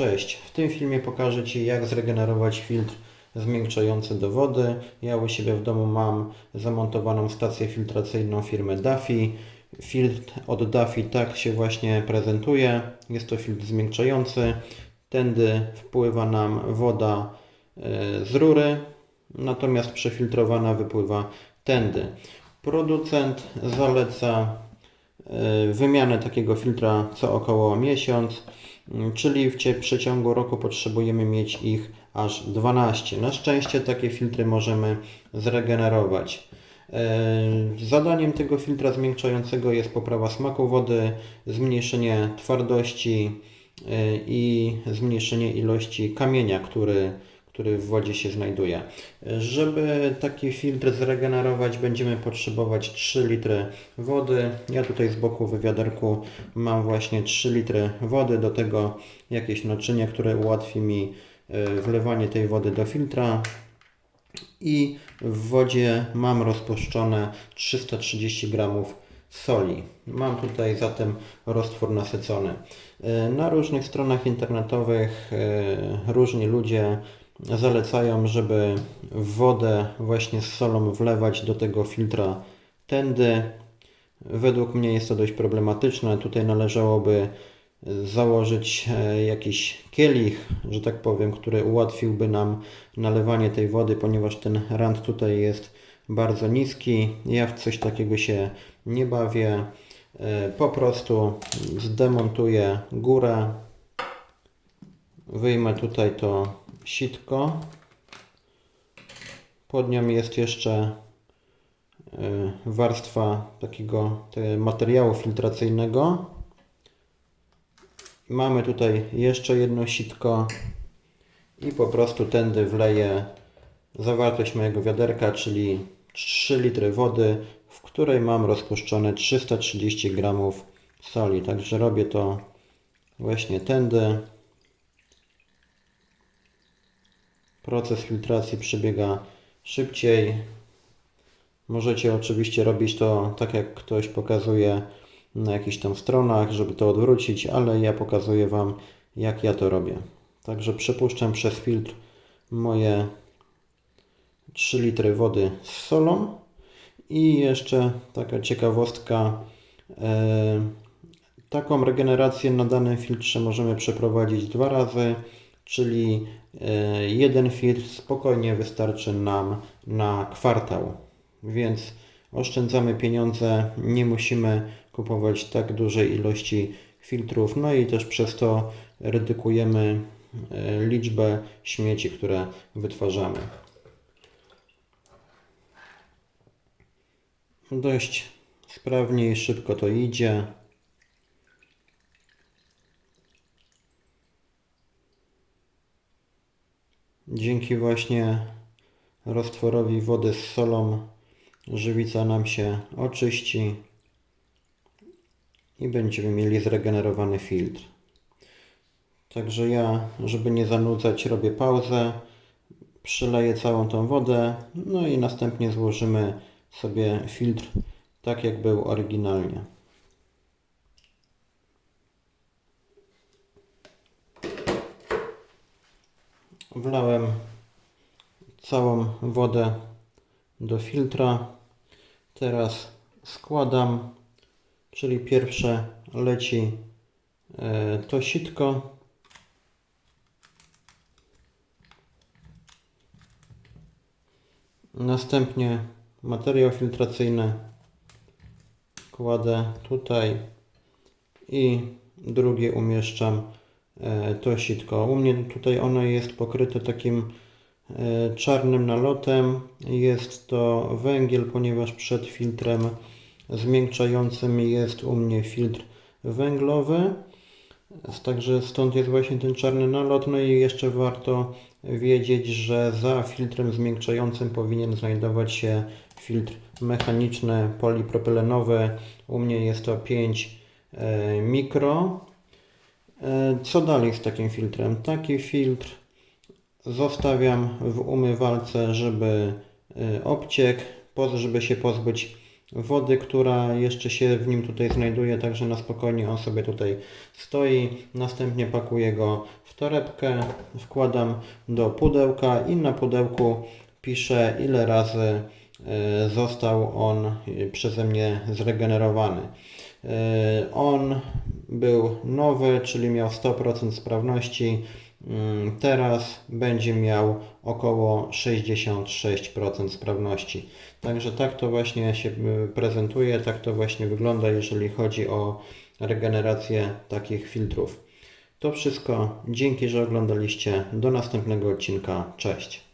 Cześć, w tym filmie pokażę Ci jak zregenerować filtr zmiękczający do wody. Ja u siebie w domu mam zamontowaną stację filtracyjną firmy Duffy. Filtr od Duffy tak się właśnie prezentuje. Jest to filtr zmiękczający. Tędy wpływa nam woda e, z rury, natomiast przefiltrowana wypływa tędy. Producent zaleca e, wymianę takiego filtra co około miesiąc, czyli w przeciągu roku potrzebujemy mieć ich aż 12. Na szczęście takie filtry możemy zregenerować. E, Zadaniem tego filtra zmiękczającego jest poprawa smaku wody, zmniejszenie twardości e, i zmniejszenie ilości kamienia, który, który w wodzie się znajduje. Żeby taki filtr zregenerować, będziemy potrzebować 3 litry wody. Ja tutaj z boku w wiaderku mam właśnie 3 litry wody, do tego jakieś naczynie, które ułatwi mi e, wlewanie tej wody do filtra i w wodzie mam rozpuszczone 330 gramów soli. Mam tutaj zatem roztwór nasycony. E, Na różnych stronach internetowych e, różni ludzie zalecają, żeby wodę właśnie z solą wlewać do tego filtra tędy. Według mnie jest to dość problematyczne. Tutaj należałoby założyć e, jakiś kielich, że tak powiem, który ułatwiłby nam nalewanie tej wody, ponieważ ten rand tutaj jest bardzo niski. Ja w coś takiego się nie bawię. E, Po prostu zdemontuję górę. Wyjmę tutaj to sitko. Pod nią jest jeszcze e, warstwa takiego te, materiału filtracyjnego. Mamy tutaj jeszcze jedno sitko i po prostu tędy wleję zawartość mojego wiaderka, czyli 3 litry wody, w której mam rozpuszczone 330 gramów soli. Także robię to właśnie tędy. Proces filtracji przebiega szybciej. Możecie oczywiście robić to tak, jak ktoś pokazuje na jakichś tam stronach, żeby to odwrócić, ale ja pokazuję Wam, jak ja to robię. Także przepuszczam przez filtr moje 3 litry wody z solą i jeszcze taka ciekawostka. E, taką regenerację na danym filtrze możemy przeprowadzić dwa razy, czyli e, jeden filtr spokojnie wystarczy nam na kwartał. Więc oszczędzamy pieniądze, nie musimy kupować tak dużej ilości filtrów, no i też przez to redukujemy e, liczbę śmieci, które wytwarzamy. Dość sprawnie i szybko to idzie. Dzięki właśnie roztworowi wody z solą żywica nam się oczyści i będziemy mieli zregenerowany filtr. Także ja, żeby nie zanudzać, robię pauzę, przyleję całą tą wodę, no i następnie złożymy sobie filtr tak jak był oryginalnie. Wlałem całą wodę do filtra. Teraz składam, czyli pierwsze leci e, to sitko. Następnie materiał filtracyjny kładę tutaj i drugie umieszczam to sitko. U mnie tutaj ono jest pokryte takim e, czarnym nalotem. Jest to węgiel, ponieważ przed filtrem zmiękczającym jest u mnie filtr węglowy. Także stąd jest właśnie ten czarny nalot. No i jeszcze warto wiedzieć, że za filtrem zmiękczającym powinien znajdować się filtr mechaniczny polipropylenowy. U mnie jest to 5 e, mikro. E, Co dalej z takim filtrem? Taki filtr zostawiam w umywalce, żeby e, obciekł, po- żeby się pozbyć wody, która jeszcze się w nim tutaj znajduje, także na spokojnie on sobie tutaj stoi. Następnie pakuję go w torebkę, wkładam do pudełka i na pudełku piszę ile razy e, został on przeze mnie zregenerowany. On był nowy, czyli miał 100% sprawności. Mm, Teraz będzie miał około 66% sprawności. Także tak to właśnie się y, prezentuje, tak to właśnie wygląda, jeżeli chodzi o regenerację takich filtrów. To wszystko. Dzięki, że oglądaliście. Do następnego odcinka. Cześć.